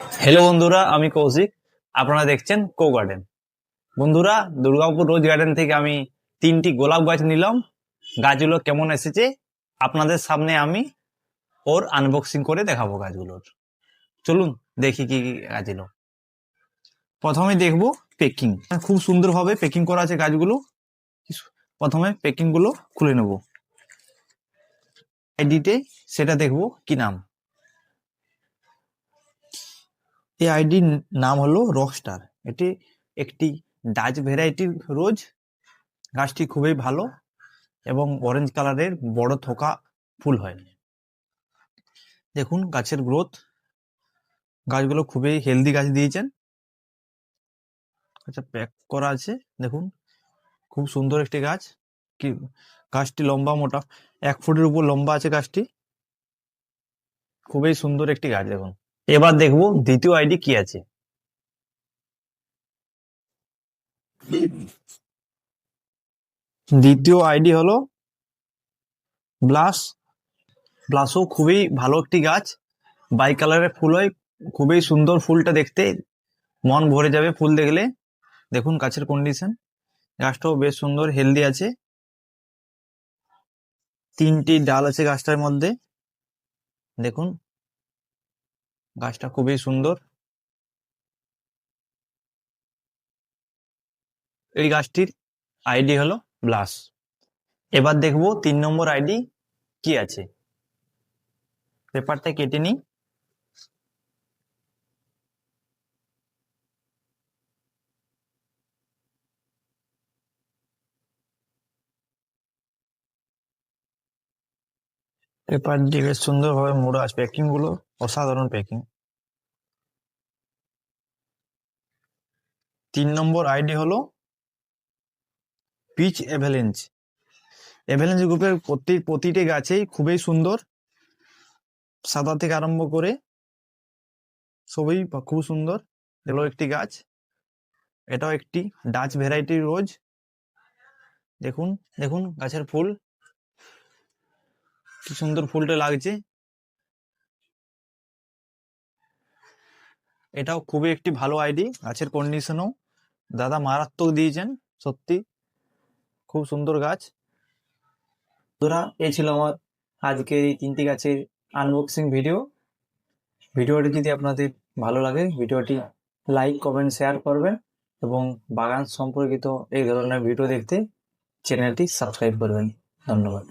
Hello বন্ধুরা, আমি কৌশিক। আপনারা দেখছেন কো গার্ডেন। বন্ধুরা, দুর্গাপুর রোজ গার্ডেন থেকে আমি তিনটি গোলাপ গাছ নিলাম। গাছগুলো কেমন এসেছে, আপনাদের সামনে আমি ওর আনবক্সিং করে দেখাবো গাছগুলোর। চলুন দেখি কি কি গাছ এলো। প্রথমে দেখব পেকিং খুব সুন্দরভাবে পেকিং করা আছে গাছগুলো। প্রথমে পেকিংগুলো খুলে নেব। আইডিতে সেটা দেখব কি নাম। এই আইডির নাম হলো রকস্টার এটি একটি ডাচ ভ্যারাইটির রোজ। গাছটি খুবই ভালো এবং অরেঞ্জ কালারের বড় থোকা ফুল হয়। দেখুন গাছের গ্রোথ গাছগুলো খুবই হেলদি গাছ দিয়েছেন। আচ্ছা প্যাক করা আছে। দেখুন, খুব সুন্দর একটি গাছ। কি, গাছটি লম্বা, মোটা। এক ফুটের উপর লম্বা আছে গাছটি। খুবই সুন্দর একটি গাছ, দেখুন। এবার দেখব দ্বিতীয় আইডি কি আছে। দ্বিতীয় আইডি হলো ব্লাস ব্লাসও খুবই ভালো একটি গাছ। বাই কালারের ফুল হয়, খুবই সুন্দর ফুলটা দেখতে। মন ভরে যাবে ফুল দেখলে। দেখুন গাছের কন্ডিশন গাছটাও বেশ সুন্দর হেলদি আছে। তিনটি ডাল আছে গাছটার মধ্যে। দেখুন গাছটা খুবই সুন্দর। এই গাছটির আইডি হলো ব্লাস। এবার দেখব তিন নম্বর আইডি কি আছে। পেপারটা কেটে নিই। পেপারটি বেশ সুন্দরভাবে মোড়া আছে। প্যাকিংগুলো অসাধারণ প্যাকিং তিন নম্বর আইডি হলো পিচ এভেলেঞ্চ এভেলেঞ্চ গ্রুপের প্রতি, প্রতিটি গাছেই খুবই সুন্দর। সাদা থেকে আরম্ভ করে সবই খুব সুন্দর। এলো একটি গাছ। এটাও একটি ডাচ ভ্যারাইটির রোজ। দেখুন দেখুন গাছের ফুল। কি সুন্দর ফুলটা লাগছে। এটাও খুবই একটি ভালো আইডি, গাছের কন্ডিশনও দাদা মারাত্মক দিয়েছেন, সত্যি। খুব সুন্দর গাছ। বন্ধুরা এই ছিল আমার আজকের এই তিনটি গাছের আনবক্সিং ভিডিও ভিডিওটি যদি আপনাদের ভালো লাগে, ভিডিওটি লাইক কমেন্ট শেয়ার করবেন এবং বাগান সম্পর্কিত এই ধরনের ভিডিও দেখতে চ্যানেলটি সাবস্ক্রাইব করবেন। ধন্যবাদ।